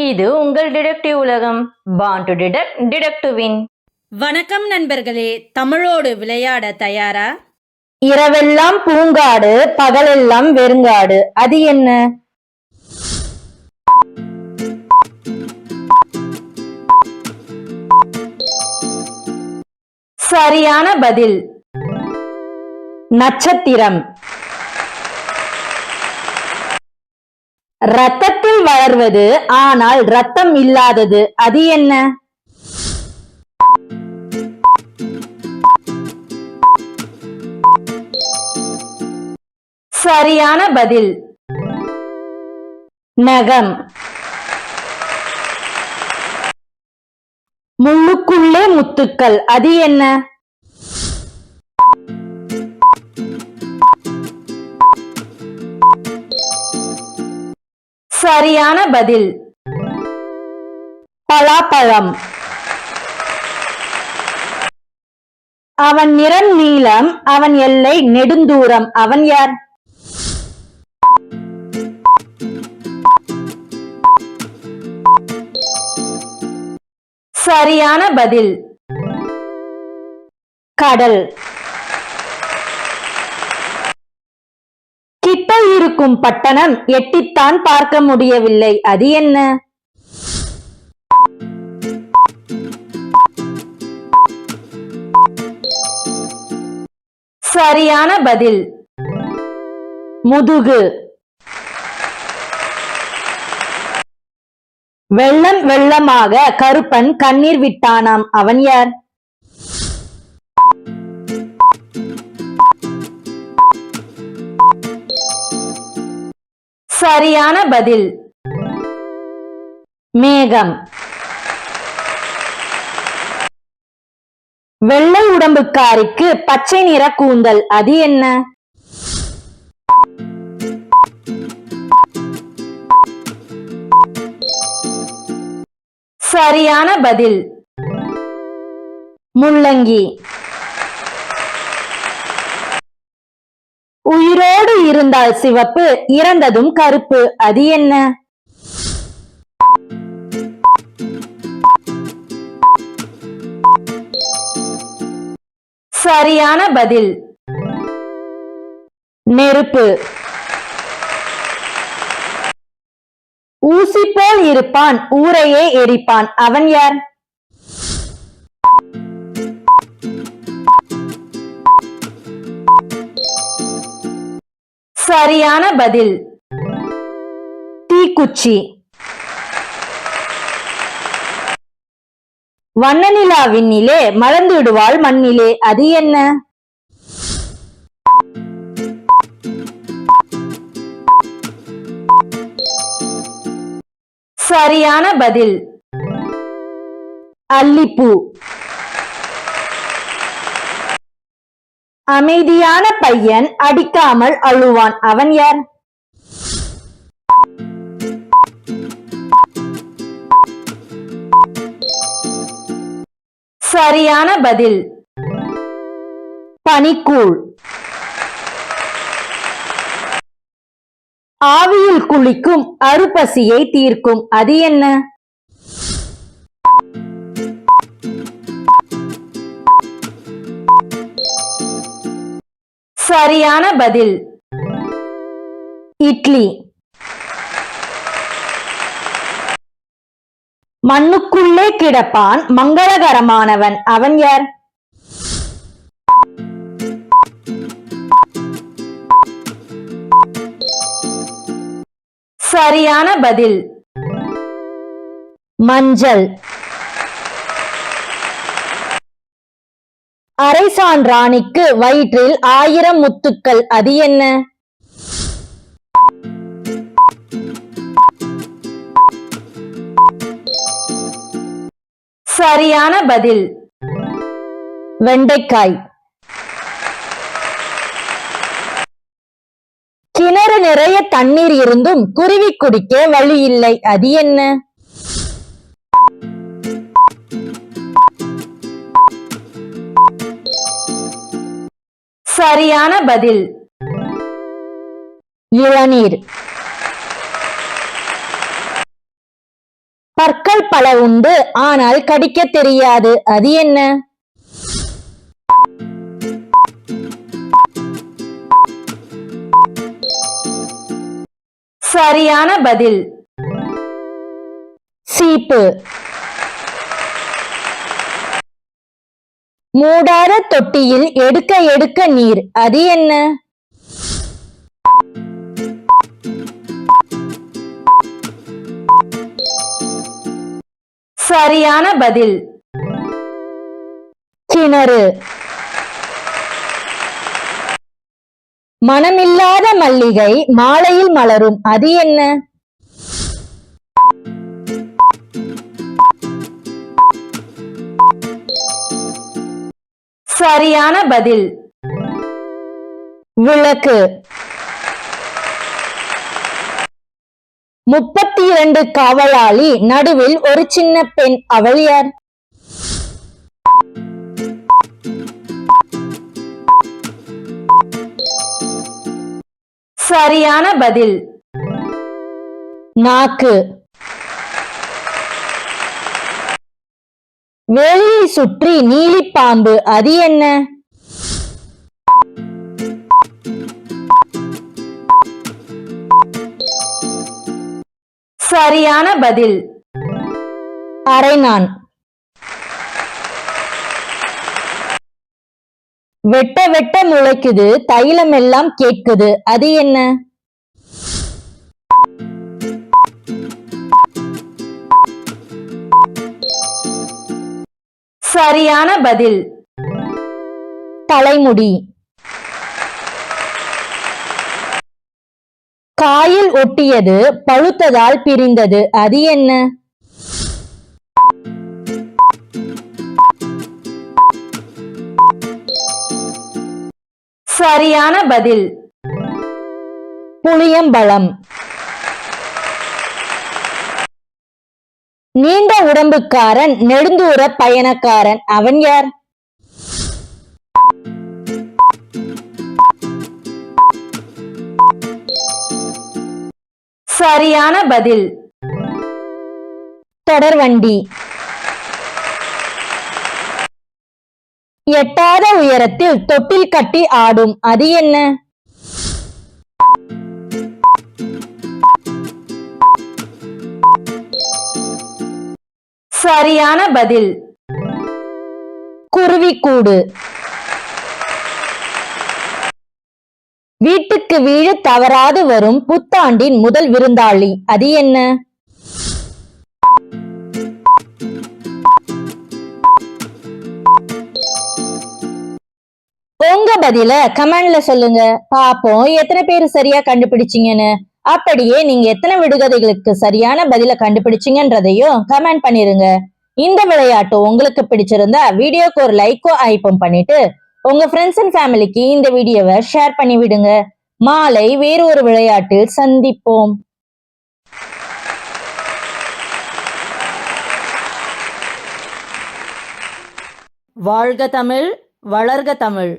இது உங்கள் டிடெக்டிவ் உலகம். Born to detect detect to win வணக்கம் நண்பர்களே தமிழோடு விளையாட தயாரா? இரவெல்லாம் பூங்காடு பகலெல்லாம் வெறுங்காடு. அது என்ன? சரியான பதில். நட்சத்திரம். ரத்தத்தில் வளர்வது ஆனால் ரத்தம் இல்லாதது அது என்ன? சரியான பதில். நகம். முள்ளுக்குள்ளே முத்துக்கள் அது என்ன? சரியான பதில். பலாப்பழம். அவன் நிறம் நீளம் அவன் எல்லை நெடுந்தூரம். அவன் யார்? சரியான பதில். கடல் கிட்ட இருக்கும் பட்டணம் எட்டித்தான் பார்க்க முடியவில்லை. அது என்ன? சரியான பதில். முதுகு. வெள்ளம் வெள்ளமாக கருப்பன் கண்ணீர் விட்டானாம். அவன் யார்? சரியான பதில். மேகம். வெள்ளை உடம்புக்காரிக்கு பச்சை நிற கூந்தல் அது என்ன? சரியான பதில். முள்ளங்கி. இருந்தால் சிவப்பு இறந்ததும் கருப்பு. அது என்ன? சரியான பதில். நெருப்பு. ஊசி போல் இருப்பான் ஊரையே எரிப்பான். அவன் யார்? சரியான பதில். தீக்குச்சி. வண்ணநிலா விண்ணிலே மறந்துடுவாள் மண்ணிலே. அது என்ன? சரியான பதில். அல்லிப்பூ. அமைதியான பையன் அடிக்காமல் அழுவான். அவன் யார்? சரியான பதில். பனிக்கூழ். ஆவியில் குளிக்கும் அருப்பசியை தீர்க்கும். அது என்ன? சரியான பதில். இட்லி. மண்ணுக்குள்ளே கிடப்பான் மங்களகரமானவன். அவன் யார்? சரியான பதில். மஞ்சள். அரைசான் ராணிக்கு வயிற்றில் ஆயிரம் முத்துக்கள். அது என்ன? சரியான பதில். வெண்டைக்காய். கிணறு நிறைய தண்ணீர் இருந்தும் குருவி குடிக்க வழி இல்லை. அது என்ன? சரியான பதில். இளநீர். பற்கள் பல உண்டு ஆனால் கடிக்க தெரியாது. அது என்ன? சரியான பதில். சீப்பு. மூட தொட்டியில் எடுக்க எடுக்க நீர் அது என்ன? சரியான பதில். கிணறு. மனமில்லாத மல்லிகை மாலையில் மலரும் அது என்ன? சரியான பதில். விளக்கு. முப்பத்தி இரண்டு காவலாளி நடுவில் ஒரு சின்ன பெண். அவள் யார்? சரியான பதில். நாக்கு. வேலியை சுற்றி நீலிப்பாம்பு அது என்ன? சரியான பதில். அரைநான் வெட்ட வெட்ட முளைக்குது தைலம் எல்லாம் கேட்குது அது என்ன? சரியான பதில். தலைமுடி. காயில் ஒட்டியது பழுத்ததால் பிரிந்தது. அது என்ன? சரியான பதில். புளியம்பழம். நீண்ட உடம்புக்காரன் நெடுந்தூர பயணக்காரன். அவன் யார்? சரியான பதில். தொடர்வண்டி எட்டாத உயரத்தில் தொட்டில் கட்டி ஆடும். அது என்ன? சரியான பதில். குருவிக்கூடு. வீட்டுக்கு வீடு தவறாது வரும் புத்தாண்டின் முதல் விருந்தாளி. அது என்ன? உங்க பதில கமெண்ட்ல சொல்லுங்க. பாப்போம். எத்தனை பேர் சரியா கண்டுபிடிச்சீங்கன்னு. அப்படியே நீங்க எத்தனை விடுகதைகளுக்கு சரியான பதில கண்டுபிடிச்சிங்கன்றதையும் கமெண்ட் பண்ணிருங்க. இந்த விளையாட்டு உங்களுக்கு பிடிச்சிருந்தா வீடியோக்கு ஒரு லைக்கோ ஐப்பம் பண்ணிட்டு உங்க ஃப்ரெண்ட்ஸ் அண்ட் ஃபேமிலிக்கு இந்த வீடியோவை ஷேர் பண்ணி விடுங்க. மாலை வேறு ஒரு விளையாட்டில் சந்திப்போம். வாழ்க தமிழ் வளர்க தமிழ்.